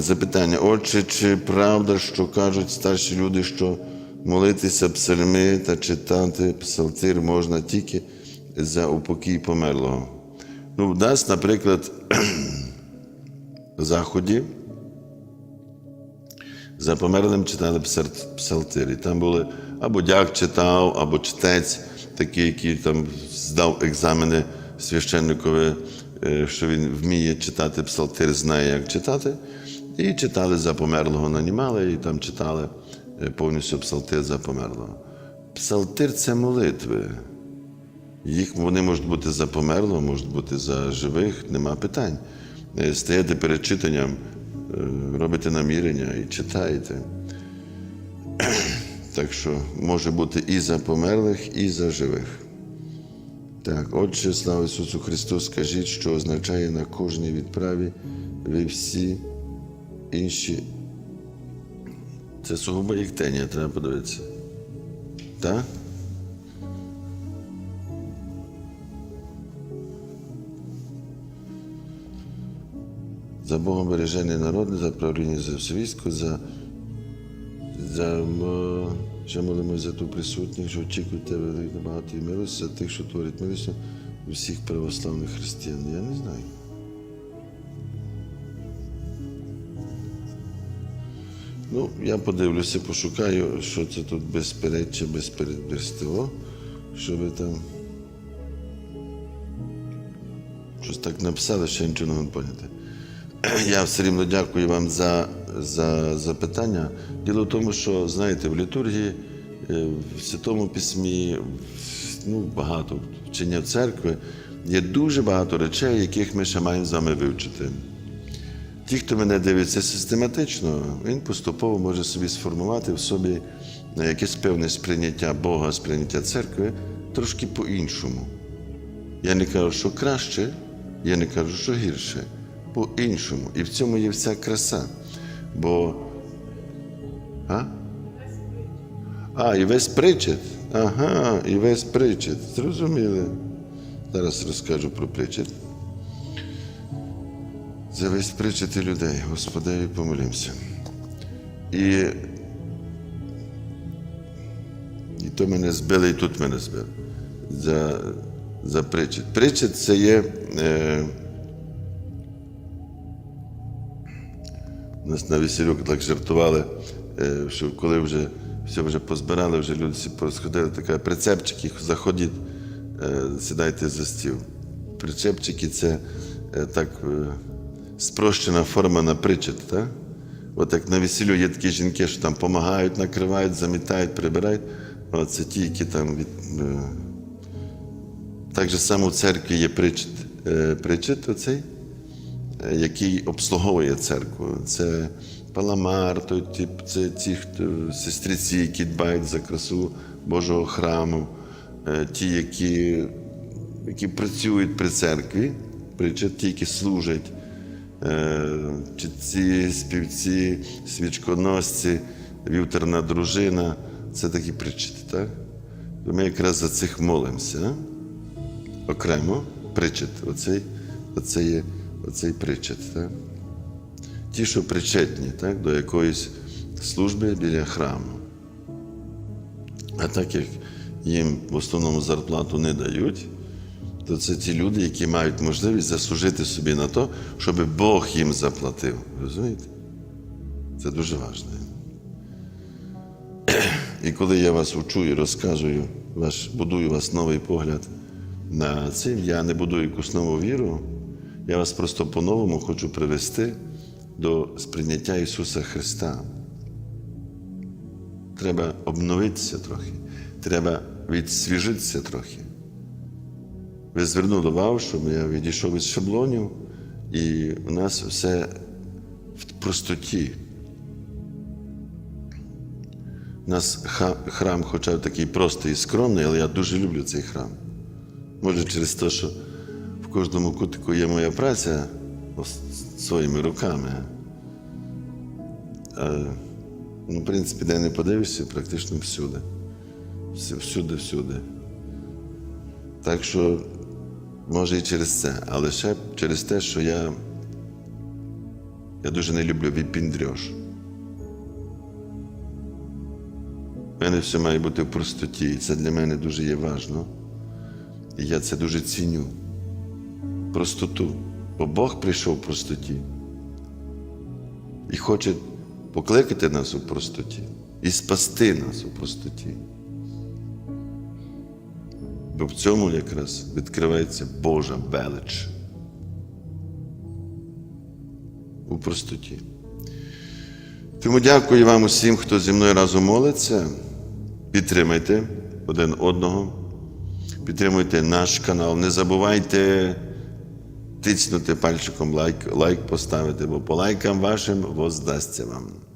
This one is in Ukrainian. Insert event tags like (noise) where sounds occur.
Запитання, отче, чи правда, що кажуть старші люди, що молитися псальми та читати псалтир можна тільки за упокій померлого? Ну, в нас, наприклад, в (clears throat) заході за померлим читали псалтир. І там були або дяк читав, або читець, такий, який там здав екзамени священникові, е, що він вміє читати псалтир, знає, як читати. І читали за померлого нанімали, і там читали е, повністю псалтир за померлого. Псалтир це молитви. Їх вони можуть бути за померлого, можуть бути за живих, нема питань. Е, Стаєте перед читанням, е, робите намірення і читаєте. (clears throat) Так що може бути і за померлих, і за живих. Так, отже, слава Ісусу Христу, скажіть, що означає на кожній відправі ви всі інші. Це сугубо їктення, треба подивитися. Так? За Богом бережений народ, за правління за все військо, за, за ще молимось за ту присутніх, що очікують тебе великої багатої милості, за тих, що творять милості усіх православних християн. Я не знаю. Ну, я подивлюся, пошукаю, що це тут безпереччя, безпередберстило, щоб там щось так написали, що я нічого не можу поняти. (clears throat) Я все рівно дякую вам за, за запитання. Діло в тому, що, знаєте, в літургії, е, в Святому Письмі, ну, багато вчення церкви, є дуже багато речей, яких ми ще маємо з вами вивчити. Ті, хто мене дивиться систематично, він поступово може собі сформувати в собі е, якесь певне сприйняття Бога, сприйняття церкви трошки по-іншому. Я не кажу, що краще, я не кажу, що гірше, по-іншому. І в цьому є вся краса. Бо. А? А, і весь причет. Ага, і весь причет. Зрозуміли. Зараз розкажу про причет. За весь причети людей, Господеві помолімося. І, і то мене збили, і тут мене збили. За, за причет. Причет це є. Е, нас на весілюк так жартували, е, що коли вже все вже позбирали, вже люди всі порозходили, така прицепчики, заходіть, е, сідайте за стіл. Прицепчики це е, так спрощена форма на причет. Так? От як на весіллю є такі жінки, що там допомагають, накривають, замітають, прибирають. От це ті, які там від. е, Так же само в церкві є причет, причет оцей, е, який обслуговує церкву. Це паламар, той тип, це ті хто, сестриці, які дбають за красу Божого храму, е, ті, які, які працюють при церкві, причет, ті, які служать. Е, Чітці, співці, свічконосці, вівтерна дружина це такі причети, так? Ми якраз за цих молимося. Окремо причет. Оцей, оцей, є, оцей причет. Так? Ті, що причетні так, до якоїсь служби біля храму. А так як їм в основному зарплату не дають, то це ті люди, які мають можливість заслужити собі на то, щоб Бог їм заплатив. Розумієте? Це дуже важливо. (clears throat) І коли я вас учу і розказую, ваш, будую вас новий погляд на цим, я не будую якусь нову віру, я вас просто по-новому хочу привести до сприйняття Ісуса Христа. Треба обновитися трохи, треба відсвіжитися трохи. Ви звернули увагу, що я відійшов із шаблонів, і у нас все в простоті. У нас храм, хоча такий простий і скромний, але я дуже люблю цей храм. Може, через те, що в кожному кутику є моя праця своїми руками. А, ну, в принципі, де не подивишся, практично всюди. Всюди, всюди. Так що, може, і через це, але ще через те, що я Я дуже не люблю відпіндрьош. У мене все має бути в простоті, і це для мене дуже є важно. І я це дуже ціню. Простоту. Бо Бог прийшов в простоті і хоче покликати нас у простоті і спасти нас у простоті. Бо в цьому якраз відкривається Божа велич. У простоті. Тому дякую вам усім, хто зі мною разом молиться. Підтримайте один одного, підтримуйте наш канал. Не забувайте тицнути пальчиком лайк, лайк поставити, бо по лайкам вашим воздасться вам.